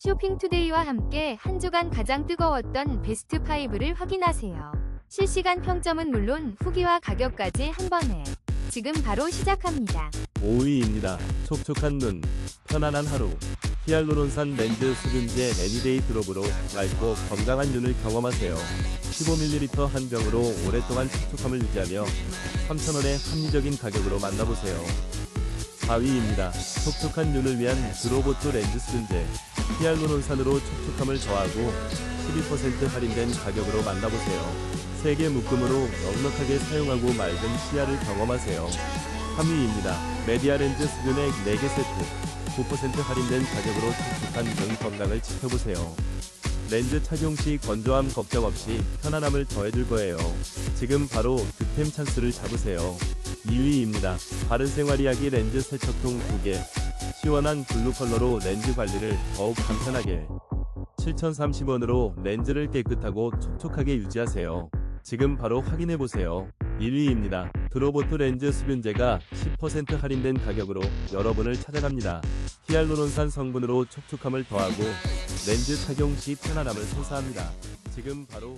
쇼핑투데이와 함께 한 주간 가장 뜨거웠던 베스트 5를 확인하세요. 실시간 평점은 물론 후기와 가격까지 한 번에 지금 바로 시작합니다. 5위입니다. 촉촉한 눈, 편안한 하루. 히알루론산 렌즈 수분제 애니데이 드롭으로 맑고 건강한 눈을 경험하세요. 15ml 한 병으로 오랫동안 촉촉함을 유지하며 3,000원의 합리적인 가격으로 만나보세요. 4위입니다. 촉촉한 눈을 위한 드로보트 렌즈 수분제. 히알루론산으로 촉촉함을 더하고 12% 할인된 가격으로 만나보세요. 3개 묶음으로 넉넉하게 사용하고 맑은 시야를 경험하세요. 3위입니다. 메디아 렌즈 수분액 4개 세트. 9% 할인된 가격으로 촉촉한 눈 건강을 지켜보세요. 렌즈 착용 시 건조함 걱정 없이 편안함을 더해줄 거예요. 지금 바로 득템 찬스를 잡으세요. 2위입니다. 바른생활 이야기 렌즈 세척통 2개. 시원한 블루 컬러로 렌즈 관리를 더욱 간편하게. 7,030원으로 렌즈를 깨끗하고 촉촉하게 유지하세요. 지금 바로 확인해보세요. 1위입니다. 드로보트 렌즈 수분제가 10% 할인된 가격으로 여러분을 찾아갑니다. 히알루론산 성분으로 촉촉함을 더하고 렌즈 착용 시 편안함을 선사합니다. 지금 바로